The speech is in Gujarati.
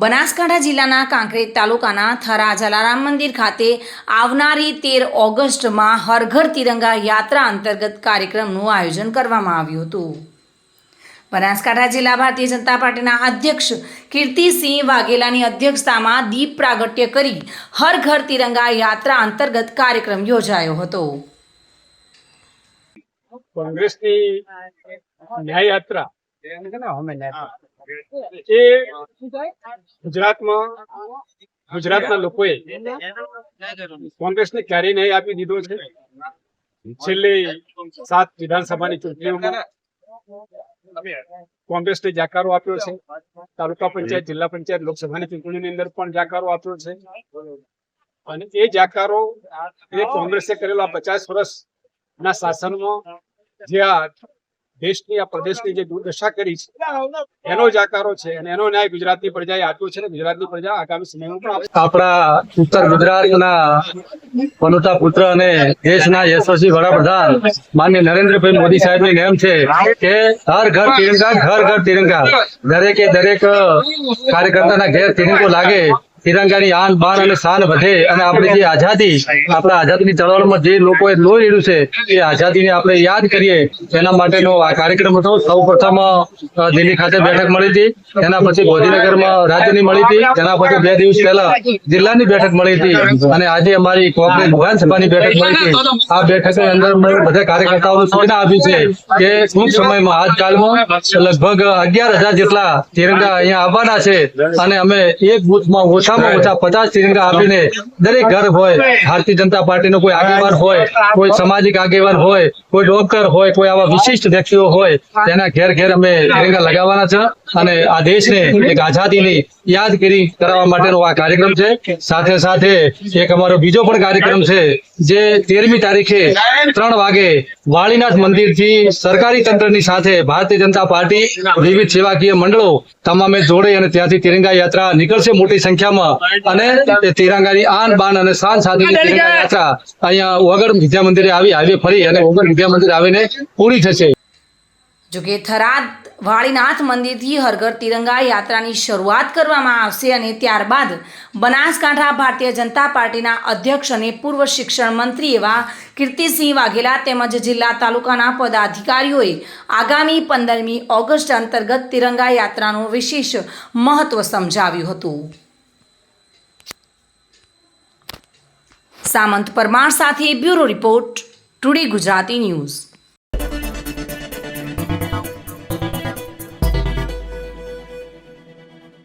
બનાસકાંઠા જિલ્લાના કાંકરેજ તાલુકાના થરા જલારામ મંદિર ખાતે આવનારી તેર ઓગસ્ટમાં હરઘર તિરંગા યાત્રા અંતર્ગત કાર્યક્રમનું આયોજન કરવામાં આવ્યું હતું. બનાસકાંઠા જિલ્લા ભારતીય જનતા પાર્ટીના અધ્યક્ષ કીર્તિસિંહ વાઘેલાની અધ્યક્ષતામાં દીપ પ્રાગટ્ય કરી હર ઘર તિરંગા યાત્રા અંતર્ગત કાર્યક્રમ યોજાયો હતો. કોંગ્રેસની ન્યાય યાત્રા એ ગુજરાતમાં ગુજરાતના લોકોએ કોંગ્રેસને ક્યારેય નહીં આપી દીધો છે. છેલ્લી સાત વિધાનસભાની ચૂંટણીઓમાં કોંગ્રેસને જાકારો આપ્યો છે. તાલુકા પંચાયત જિલ્લા પંચાયત લોકસભાની ચૂંટણીની અંદર પણ જાકારો આપ્યો છે. અને એ જાકારો એ કોંગ્રેસે કરેલા પચાસ વર્ષના શાસનમાં જે આ દેશની આ પ્રદેશની જે દુર્દશા કરી છે એનો જ આકારો છે અને એનો ન્યાય ગુજરાતની પ્રજાએ આપ્યો છે અને ગુજરાતની પ્રજા આગામી સમયમાં પણ આપણા ઉત્તર ગુજરાતના પનુતા પુત્ર અને દેશના યશસ્વી વડાપ્રધાન માન્ય નરેન્દ્રભાઈ મોદી સાહેબની નેમ છે કે હર ઘર તિરંગા ઘર ઘર તિરંગા. દરેકે દરેક કાર્યકર્તાના ઘેર તિરંગો લાગે તિરંગાની આન, બાન અને શાન વધે અને આપણી જે આઝાદી, આપણા આઝાદીની ચળવળમાં જે લોકોએ લોહી લીધું છે, એ આઝાદીને આપણે યાદ કરીએ. એના માટેનો આ કાર્યક્રમ હતો. સૌ પ્રથમ દિલ્હી ખાતે બેઠક મળી હતી. એના પછી ગાંધીનગરમાં રાજ્યની મળી હતી. એના પછી બે દિવસ પહેલા જિલ્લાની બેઠક મળી હતી. અને આજે અમારી કોંગ્રેસ વિધાનસભાની બેઠક મળી હતી. આ બેઠકની અંદર બધા કાર્યકર્તાઓને સૂચના આપી છે કે ટૂંક સમયમાં આજકાલમાં લગભગ અગિયાર હજાર જેટલા તિરંગા અહીંયા આવવાના છે. અને અમે એક બુથમાં ઓછામાં ઓછા પચાસ તિરંગા આપીને દરેક ઘર હોય, ભારતીય જનતા પાર્ટીનો કોઈ આગેવાન હોય, કોઈ સામાજિક આગેવાન હોય, કોઈ ડોક્ટર હોય, કોઈ આવા વિશિષ્ટ વ્યક્તિઓ હોય, તેના ઘેર ઘેર અમે તિરંગા લગાવવાના છે અને આ દેશને એક આઝાદીની યાદગીરી કરાવવા માટેનો આ કાર્યક્રમ છે. સાથે સાથે એક અમારો બીજો પણ કાર્યક્રમ છે, જે તેરમી તારીખે ત્રણ વાગે વાળીનાથ મંદિરથી સરકારી તંત્રની સાથે ભારતીય જનતા પાર્ટી, વિવિધ સેવાકીય મંડળો તમામે જોડે અને ત્યાંથી તિરંગા યાત્રા નીકળશે. મોટી સંખ્યામાં અને તે તિરંગાની આન બાન અને શાન તિરંગા યાત્રા અહીંયા ઓગળ વિદ્યા મંદિરે આવી હાઈવે ફરી અને ઓગળ વિદ્યા મંદિર આવીને પૂરી થશે. જોકે થરાદ વાળીનાથ મંદિરથી હરઘર તિરંગા યાત્રાની શરૂઆત કરવામાં આવશે અને ત્યારબાદ બનાસકાંઠા ભારતીય જનતા પાર્ટીના અધ્યક્ષ અને પૂર્વ શિક્ષણ મંત્રી એવા કીર્તિસિંહ વાઘેલા તેમજ જિલ્લા તાલુકાના પદાધિકારીઓએ આગામી પંદરમી ઓગસ્ટ અંતર્ગત તિરંગા યાત્રાનું વિશેષ મહત્વ સમજાવ્યું હતું. સામંત પરમાર સાથે bureau report today Gujarati news.